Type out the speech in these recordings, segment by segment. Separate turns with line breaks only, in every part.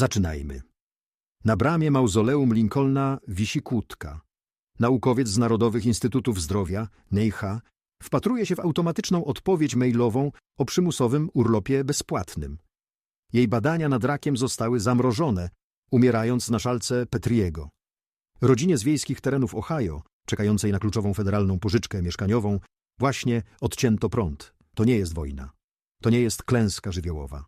Zaczynajmy. Na bramie mauzoleum Lincolna wisi kłódka. Naukowiec z Narodowych Instytutów Zdrowia, Neicha, wpatruje się w automatyczną odpowiedź mailową o przymusowym urlopie bezpłatnym. Jej badania nad rakiem zostały zamrożone, umierając na szalce Petriego. Rodzinie z wiejskich terenów Ohio, czekającej na kluczową federalną pożyczkę mieszkaniową, właśnie odcięto prąd. To nie jest wojna. To nie jest klęska żywiołowa.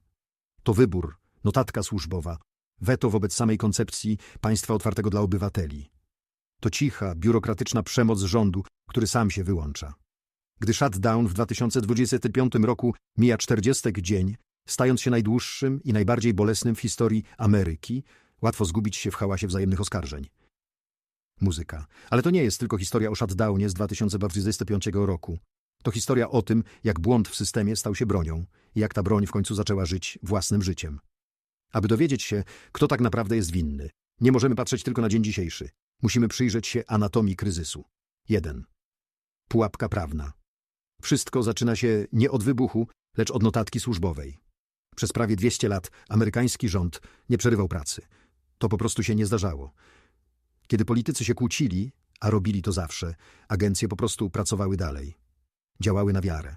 To wybór, notatka służbowa, weto wobec samej koncepcji państwa otwartego dla obywateli. To cicha, biurokratyczna przemoc rządu, który sam się wyłącza. Gdy shutdown w 2025 roku mija 40 dzień, stając się najdłuższym i najbardziej bolesnym w historii Ameryki, łatwo zgubić się w hałasie wzajemnych oskarżeń. Muzyka. Ale to nie jest tylko historia o shutdownie z 2025 roku. To historia o tym, jak błąd w systemie stał się bronią i jak ta broń w końcu zaczęła żyć własnym życiem. Aby dowiedzieć się, kto tak naprawdę jest winny, nie możemy patrzeć tylko na dzień dzisiejszy. Musimy przyjrzeć się anatomii kryzysu. 1. Pułapka prawna. Wszystko zaczyna się nie od wybuchu, lecz od notatki służbowej. Przez prawie 200 lat amerykański rząd nie przerywał pracy. To po prostu się nie zdarzało. Kiedy politycy się kłócili, a robili to zawsze, agencje po prostu pracowały dalej. Działały na wiarę.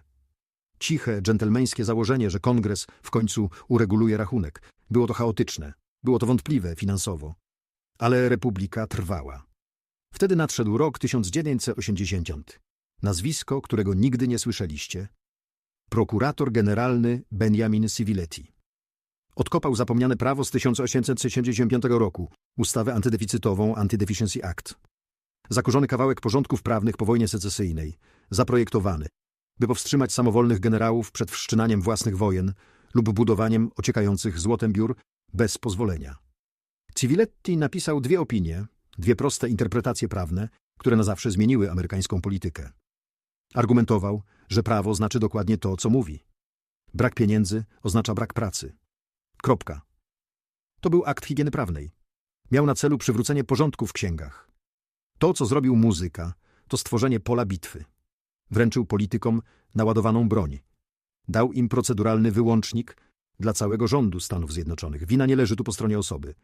Ciche, dżentelmeńskie założenie, że kongres w końcu ureguluje rachunek. Było to chaotyczne, było to wątpliwe finansowo. Ale republika trwała. Wtedy nadszedł rok 1980. Nazwisko, którego nigdy nie słyszeliście. Prokurator generalny Benjamin Civiletti. Odkopał zapomniane prawo z 1865 roku, ustawę antydeficytową Anti-Deficiency Act. Zakurzony kawałek porządków prawnych po wojnie secesyjnej, zaprojektowany, by powstrzymać samowolnych generałów przed wszczynaniem własnych wojen lub budowaniem ociekających złotem biur bez pozwolenia. Civiletti napisał dwie opinie, dwie proste interpretacje prawne, które na zawsze zmieniły amerykańską politykę. Argumentował, że prawo znaczy dokładnie to, co mówi. Brak pieniędzy oznacza brak pracy. Kropka. To był akt higieny prawnej. Miał na celu przywrócenie porządku w księgach. To, co zrobił muzyka, to stworzenie pola bitwy. Wręczył politykom naładowaną broń. Dał im proceduralny wyłącznik dla całego rządu Stanów Zjednoczonych. Wina nie leży tu po stronie osoby.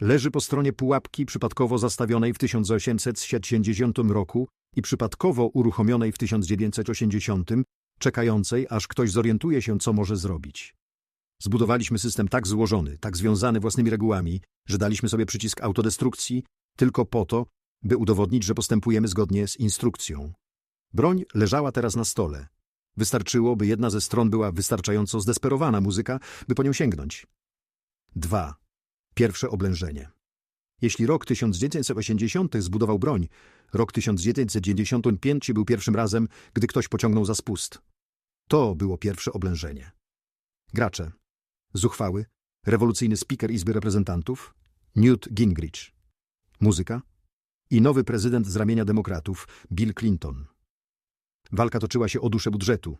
Leży po stronie pułapki przypadkowo zastawionej w 1870 roku i przypadkowo uruchomionej w 1980, czekającej, aż ktoś zorientuje się, co może zrobić. Zbudowaliśmy system tak złożony, tak związany własnymi regułami, że daliśmy sobie przycisk autodestrukcji tylko po to, by udowodnić, że postępujemy zgodnie z instrukcją. Broń leżała teraz na stole. Wystarczyło, by jedna ze stron była wystarczająco zdesperowana muzyka, by po nią sięgnąć. 2. Pierwsze oblężenie. Jeśli rok 1980 zbudował broń, rok 1995 był pierwszym razem, gdy ktoś pociągnął za spust. To było pierwsze oblężenie. Gracze. Zuchwały, rewolucyjny speaker Izby Reprezentantów, Newt Gingrich. Muzyka i nowy prezydent z ramienia demokratów, Bill Clinton. Walka toczyła się o duszę budżetu.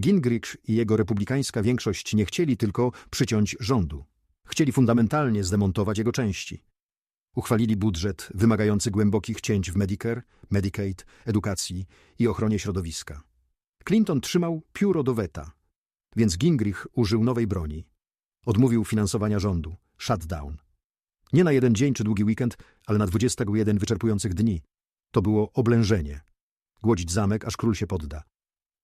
Gingrich i jego republikańska większość nie chcieli tylko przyciąć rządu. Chcieli fundamentalnie zdemontować jego części. Uchwalili budżet wymagający głębokich cięć w Medicare, Medicaid, edukacji i ochronie środowiska. Clinton trzymał pióro do weta, więc Gingrich użył nowej broni. Odmówił finansowania rządu, shutdown. Nie na jeden dzień czy długi weekend, ale na 21 wyczerpujących dni. To było oblężenie. Głodzić zamek, aż król się podda.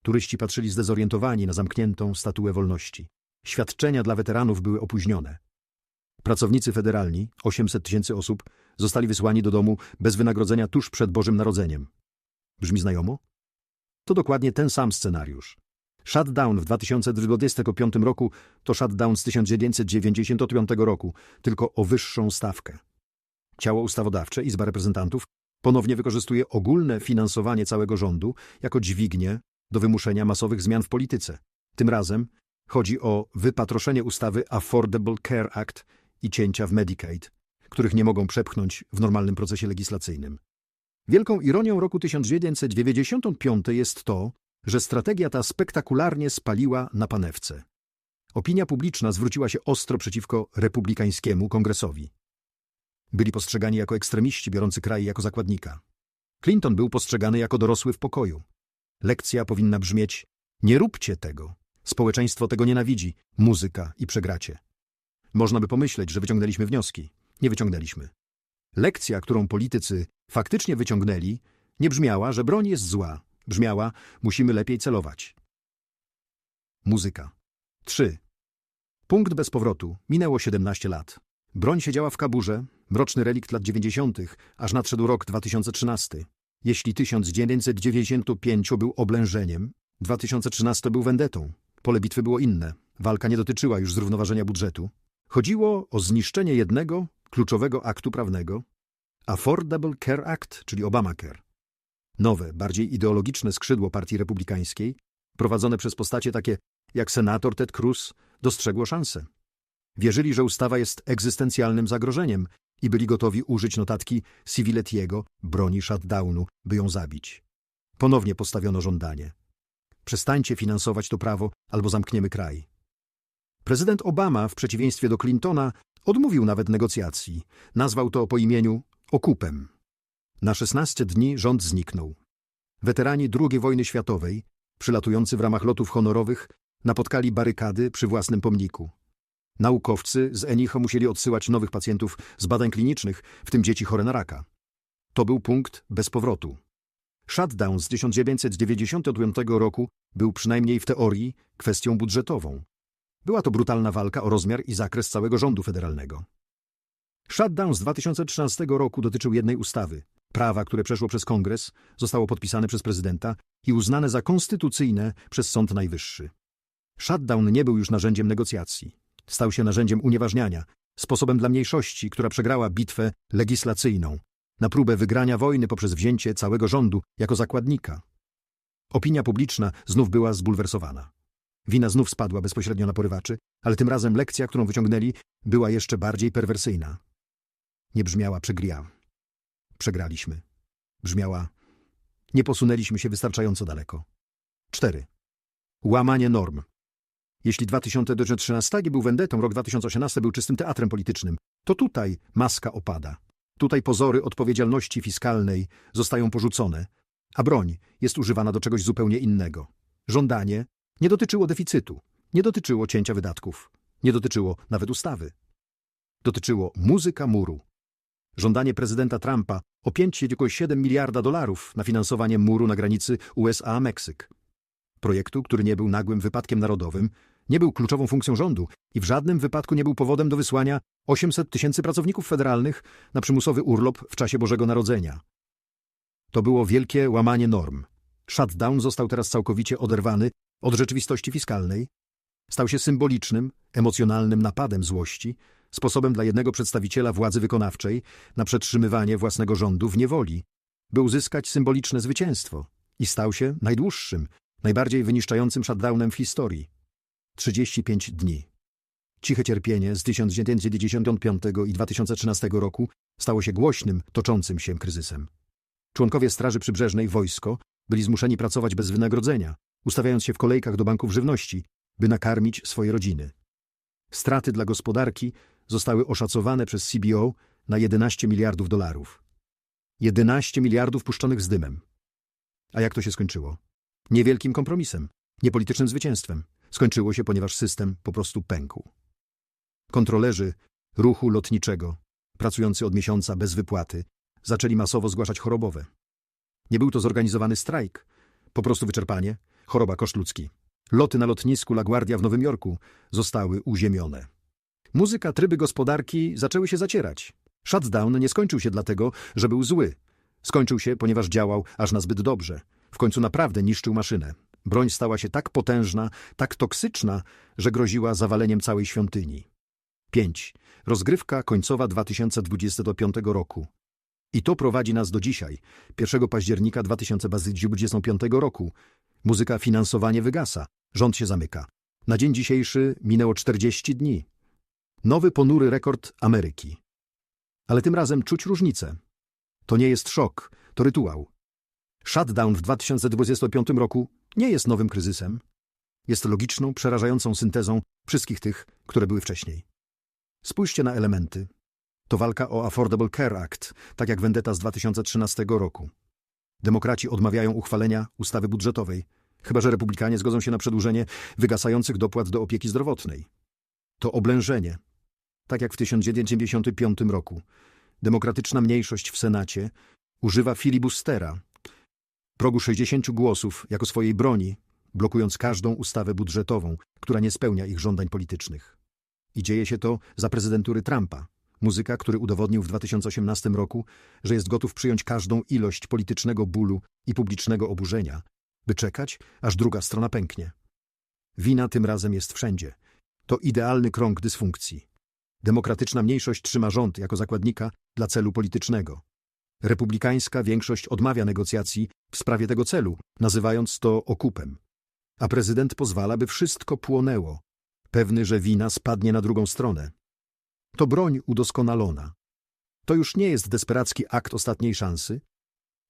Turyści patrzyli zdezorientowani na zamkniętą statuę wolności. Świadczenia dla weteranów były opóźnione. Pracownicy federalni, 800 tysięcy osób, zostali wysłani do domu bez wynagrodzenia tuż przed Bożym Narodzeniem. Brzmi znajomo? To dokładnie ten sam scenariusz. Shutdown w 2025 roku to shutdown z 1995 roku, tylko o wyższą stawkę. Ciało ustawodawcze, Izba Reprezentantów, ponownie wykorzystuje ogólne finansowanie całego rządu jako dźwignię do wymuszenia masowych zmian w polityce. Tym razem chodzi o wypatroszenie ustawy Affordable Care Act i cięcia w Medicaid, których nie mogą przepchnąć w normalnym procesie legislacyjnym. Wielką ironią roku 1995 jest to, że strategia ta spektakularnie spaliła na panewce. Opinia publiczna zwróciła się ostro przeciwko republikańskiemu kongresowi. Byli postrzegani jako ekstremiści biorący kraj jako zakładnika. Clinton był postrzegany jako dorosły w pokoju. Lekcja powinna brzmieć: nie róbcie tego. Społeczeństwo tego nienawidzi, muzyka i przegracie. Można by pomyśleć, że wyciągnęliśmy wnioski. Nie wyciągnęliśmy. Lekcja, którą politycy faktycznie wyciągnęli, nie brzmiała, że broń jest zła. Brzmiała, musimy lepiej celować. Muzyka. 3. Punkt bez powrotu. Minęło 17 lat. Broń siedziała w kaburze, mroczny relikt lat 90., aż nadszedł rok 2013. Jeśli 1995 był oblężeniem, 2013 był wendetą. Pole bitwy było inne. Walka nie dotyczyła już zrównoważenia budżetu. Chodziło o zniszczenie jednego kluczowego aktu prawnego Affordable Care Act, czyli Obamacare. Nowe, bardziej ideologiczne skrzydło Partii Republikańskiej, prowadzone przez postacie takie jak senator Ted Cruz, dostrzegło szansę. Wierzyli, że ustawa jest egzystencjalnym zagrożeniem i byli gotowi użyć notatki Civiletiego, broni shutdownu, by ją zabić. Ponownie postawiono żądanie. Przestańcie finansować to prawo, albo zamkniemy kraj. Prezydent Obama, w przeciwieństwie do Clintona, odmówił nawet negocjacji. Nazwał to po imieniu okupem. Na 16 dni rząd zniknął. Weterani II wojny światowej, przylatujący w ramach lotów honorowych, napotkali barykady przy własnym pomniku. Naukowcy z Enicho musieli odsyłać nowych pacjentów z badań klinicznych, w tym dzieci chore na raka. To był punkt bez powrotu. Shutdown z 1995 roku był przynajmniej w teorii kwestią budżetową. Była to brutalna walka o rozmiar i zakres całego rządu federalnego. Shutdown z 2013 roku dotyczył jednej ustawy. Prawa, które przeszło przez kongres, zostało podpisane przez prezydenta i uznane za konstytucyjne przez Sąd Najwyższy. Shutdown nie był już narzędziem negocjacji. Stał się narzędziem unieważniania, sposobem dla mniejszości, która przegrała bitwę legislacyjną, na próbę wygrania wojny poprzez wzięcie całego rządu jako zakładnika. Opinia publiczna znów była zbulwersowana. Wina znów spadła bezpośrednio na porywaczy, ale tym razem lekcja, którą wyciągnęli, była jeszcze bardziej perwersyjna. Nie brzmiała przegria. Przegraliśmy. Brzmiała nie posunęliśmy się wystarczająco daleko. 4. Łamanie norm. Jeśli 2013 był wendetą, rok 2018 był czystym teatrem politycznym, to tutaj maska opada. Tutaj pozory odpowiedzialności fiskalnej zostają porzucone, a broń jest używana do czegoś zupełnie innego. Żądanie nie dotyczyło deficytu, nie dotyczyło cięcia wydatków, nie dotyczyło nawet ustawy. Dotyczyło muzyka muru. Żądanie prezydenta Trumpa o 5,7 miliarda dolarów na finansowanie muru na granicy USA-Meksyk. Projektu, który nie był nagłym wypadkiem narodowym, nie był kluczową funkcją rządu i w żadnym wypadku nie był powodem do wysłania 800 tysięcy pracowników federalnych na przymusowy urlop w czasie Bożego Narodzenia. To było wielkie łamanie norm. Shutdown został teraz całkowicie oderwany od rzeczywistości fiskalnej, stał się symbolicznym, emocjonalnym napadem złości, sposobem dla jednego przedstawiciela władzy wykonawczej na przetrzymywanie własnego rządu w niewoli, by uzyskać symboliczne zwycięstwo i stał się najdłuższym, najbardziej wyniszczającym shutdownem w historii. 35 dni. Ciche cierpienie z 1995 i 2013 roku stało się głośnym, toczącym się kryzysem. Członkowie Straży Przybrzeżnej wojsko byli zmuszeni pracować bez wynagrodzenia, ustawiając się w kolejkach do banków żywności, by nakarmić swoje rodziny. Straty dla gospodarki zostały oszacowane przez CBO na 11 miliardów dolarów. 11 miliardów puszczonych z dymem. A jak to się skończyło? Niewielkim kompromisem, niepolitycznym zwycięstwem. Skończyło się, ponieważ system po prostu pękł. Kontrolerzy ruchu lotniczego, pracujący od miesiąca bez wypłaty, zaczęli masowo zgłaszać chorobowe. Nie był to zorganizowany strajk, po prostu wyczerpanie, choroba koszt ludzki. Loty na lotnisku LaGuardia w Nowym Jorku zostały uziemione. Muzyka, tryby gospodarki zaczęły się zacierać. Shutdown nie skończył się dlatego, że był zły. Skończył się, ponieważ działał aż na zbyt dobrze. W końcu naprawdę niszczył maszynę. Broń stała się tak potężna, tak toksyczna, że groziła zawaleniem całej świątyni. 5. Rozgrywka końcowa 2025 roku. I to prowadzi nas do dzisiaj, 1 października 2025 roku. Muzyka finansowanie wygasa, rząd się zamyka. Na dzień dzisiejszy minęło 40 dni. Nowy ponury rekord Ameryki. Ale tym razem czuć różnicę. To nie jest szok, to rytuał. Shutdown w 2025 roku nie jest nowym kryzysem. Jest logiczną, przerażającą syntezą wszystkich tych, które były wcześniej. Spójrzcie na elementy. To walka o Affordable Care Act, tak jak Vendetta z 2013 roku. Demokraci odmawiają uchwalenia ustawy budżetowej, chyba że republikanie zgodzą się na przedłużenie wygasających dopłat do opieki zdrowotnej. To oblężenie. tak jak w 1995 roku. Demokratyczna mniejszość w Senacie używa filibustera, progu 60 głosów jako swojej broni, blokując każdą ustawę budżetową, która nie spełnia ich żądań politycznych. I dzieje się to za prezydentury Trumpa, muzyka, który udowodnił w 2018 roku, że jest gotów przyjąć każdą ilość politycznego bólu i publicznego oburzenia, by czekać, aż druga strona pęknie. Wina tym razem jest wszędzie. To idealny krąg dysfunkcji. Demokratyczna mniejszość trzyma rząd jako zakładnika dla celu politycznego. Republikańska większość odmawia negocjacji w sprawie tego celu, nazywając to okupem. A prezydent pozwala, by wszystko płonęło, pewny, że wina spadnie na drugą stronę. To broń udoskonalona. To już nie jest desperacki akt ostatniej szansy.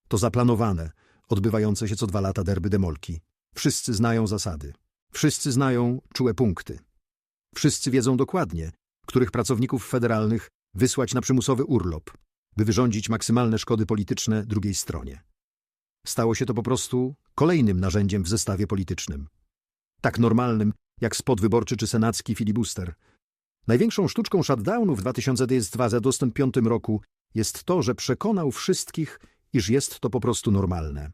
To zaplanowane, odbywające się co dwa lata derby demolki. Wszyscy znają zasady. Wszyscy znają czułe punkty. Wszyscy wiedzą dokładnie, których pracowników federalnych wysłać na przymusowy urlop, by wyrządzić maksymalne szkody polityczne drugiej stronie. Stało się to po prostu kolejnym narzędziem w zestawie politycznym. Tak normalnym, jak spot wyborczy czy senacki filibuster. Największą sztuczką shutdownu w 2025 roku jest to, że przekonał wszystkich, iż jest to po prostu normalne.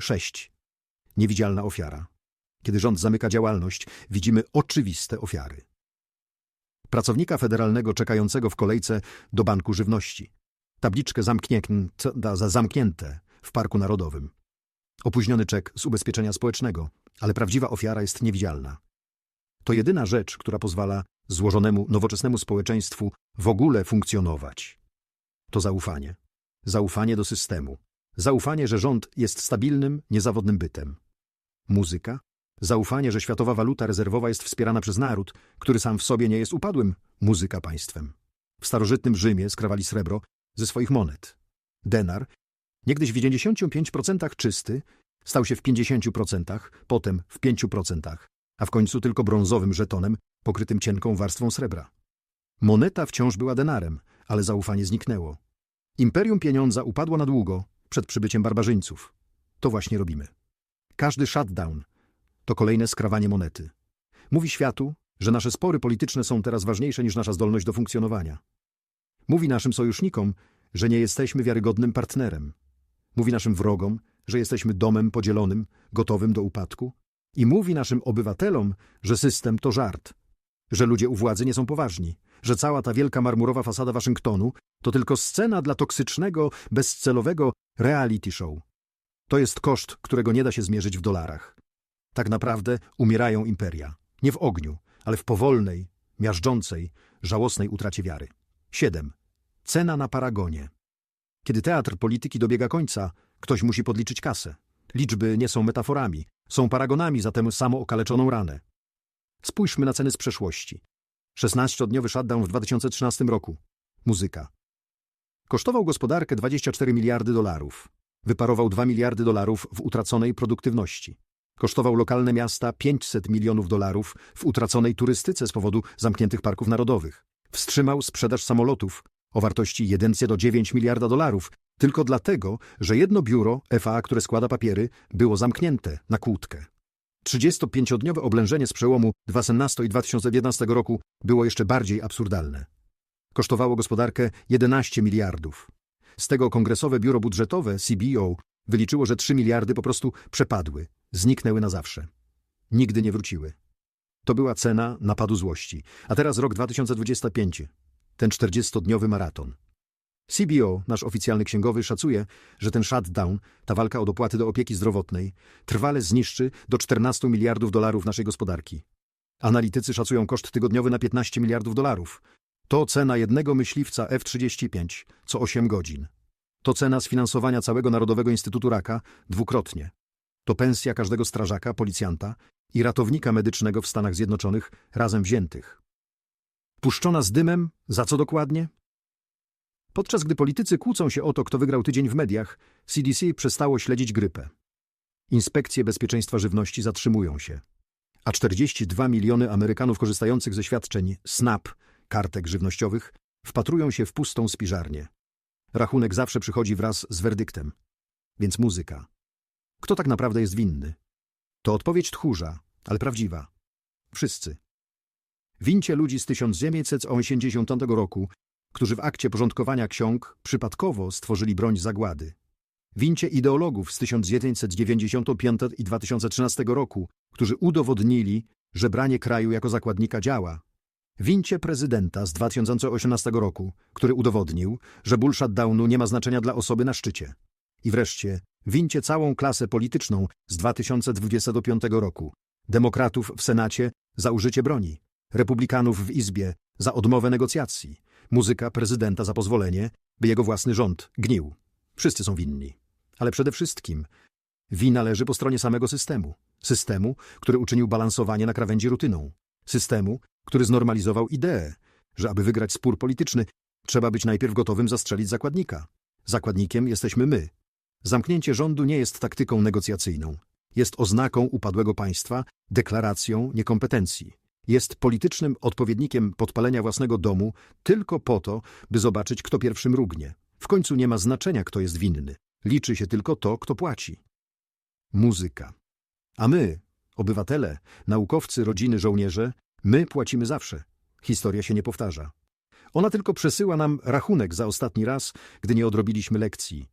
6. Niewidzialna ofiara. Kiedy rząd zamyka działalność, widzimy oczywiste ofiary. Pracownika federalnego czekającego w kolejce do Banku Żywności. Tabliczkę zamknięte, za zamknięte w Parku Narodowym. Opóźniony czek z ubezpieczenia społecznego, ale prawdziwa ofiara jest niewidzialna. To jedyna rzecz, która pozwala złożonemu, nowoczesnemu społeczeństwu w ogóle funkcjonować. To zaufanie. Zaufanie do systemu. Zaufanie, że rząd jest stabilnym, niezawodnym bytem. Muzyka. Zaufanie, że światowa waluta rezerwowa jest wspierana przez naród, który sam w sobie nie jest upadłym. Muzyka państwem. W starożytnym Rzymie skrawali srebro ze swoich monet. Denar, niegdyś w 95% czysty, stał się w 50%, potem w 5%, a w końcu tylko brązowym żetonem pokrytym cienką warstwą srebra. Moneta wciąż była denarem, ale zaufanie zniknęło. Imperium pieniądza upadło na długo przed przybyciem barbarzyńców. To właśnie robimy. Każdy shutdown to kolejne skrawanie monety. Mówi światu, że nasze spory polityczne są teraz ważniejsze niż nasza zdolność do funkcjonowania. Mówi naszym sojusznikom, że nie jesteśmy wiarygodnym partnerem. Mówi naszym wrogom, że jesteśmy domem podzielonym, gotowym do upadku. I mówi naszym obywatelom, że system to żart, że ludzie u władzy nie są poważni, że cała ta wielka marmurowa fasada Waszyngtonu to tylko scena dla toksycznego, bezcelowego reality show. To jest koszt, którego nie da się zmierzyć w dolarach. Tak naprawdę umierają imperia. Nie w ogniu, ale w powolnej, miażdżącej, żałosnej utracie wiary. 7. Cena na paragonie. Kiedy teatr polityki dobiega końca, ktoś musi podliczyć kasę. Liczby nie są metaforami, są paragonami za tę samo okaleczoną ranę. Spójrzmy na ceny z przeszłości. 16-dniowy shutdown w 2013 roku. Muzyka. Kosztował gospodarkę 24 miliardy dolarów. Wyparował 2 miliardy dolarów w utraconej produktywności. Kosztował lokalne miasta 500 milionów dolarów w utraconej turystyce z powodu zamkniętych parków narodowych. Wstrzymał sprzedaż samolotów o wartości 1 do 9 miliarda dolarów tylko dlatego, że jedno biuro FA, które składa papiery, było zamknięte na kłódkę. 35-dniowe oblężenie z przełomu 2012 i 2011 roku było jeszcze bardziej absurdalne. Kosztowało gospodarkę 11 miliardów. Z tego kongresowe biuro budżetowe CBO wyliczyło, że 3 miliardy po prostu przepadły, zniknęły na zawsze. Nigdy nie wróciły. To była cena napadu złości. A teraz rok 2025, ten 40-dniowy maraton. CBO, nasz oficjalny księgowy, szacuje, że ten shutdown, ta walka o dopłaty do opieki zdrowotnej, trwale zniszczy do 14 miliardów dolarów naszej gospodarki. Analitycy szacują koszt tygodniowy na 15 miliardów dolarów. To cena jednego myśliwca F-35 co 8 godzin. To cena sfinansowania całego Narodowego Instytutu Raka dwukrotnie. To pensja każdego strażaka, policjanta i ratownika medycznego w Stanach Zjednoczonych razem wziętych. Puszczona z dymem, za co dokładnie? Podczas gdy politycy kłócą się o to, kto wygrał tydzień w mediach, CDC przestało śledzić grypę. Inspekcje bezpieczeństwa żywności zatrzymują się. A 42 miliony Amerykanów korzystających ze świadczeń SNAP, kartek żywnościowych, wpatrują się w pustą spiżarnię. Rachunek zawsze przychodzi wraz z werdyktem. Więc muzyka. Kto tak naprawdę jest winny? To odpowiedź tchórza, ale prawdziwa. Wszyscy. Wincie ludzi z 1980 roku, którzy w akcie porządkowania ksiąg przypadkowo stworzyli broń zagłady. Wincie ideologów z 1995 i 2013 roku, którzy udowodnili, że branie kraju jako zakładnika działa. Wincie prezydenta z 2018 roku, który udowodnił, że ból shutdownu nie ma znaczenia dla osoby na szczycie. I wreszcie wincie całą klasę polityczną z 2025 roku, demokratów w Senacie za użycie broni, republikanów w Izbie za odmowę negocjacji, muzyka prezydenta za pozwolenie, by jego własny rząd gnił. Wszyscy są winni. Ale przede wszystkim wina leży po stronie samego systemu. Systemu, który uczynił balansowanie na krawędzi rutyną. Systemu, który znormalizował ideę, że aby wygrać spór polityczny, trzeba być najpierw gotowym zastrzelić zakładnika. Zakładnikiem jesteśmy my. Zamknięcie rządu nie jest taktyką negocjacyjną. Jest oznaką upadłego państwa, deklaracją niekompetencji. Jest politycznym odpowiednikiem podpalenia własnego domu tylko po to, by zobaczyć, kto pierwszy mrugnie. W końcu nie ma znaczenia, kto jest winny. Liczy się tylko to, kto płaci. Muzyka. A my, obywatele, naukowcy, rodziny, żołnierze, my płacimy zawsze. Historia się nie powtarza. Ona tylko przesyła nam rachunek za ostatni raz, gdy nie odrobiliśmy lekcji.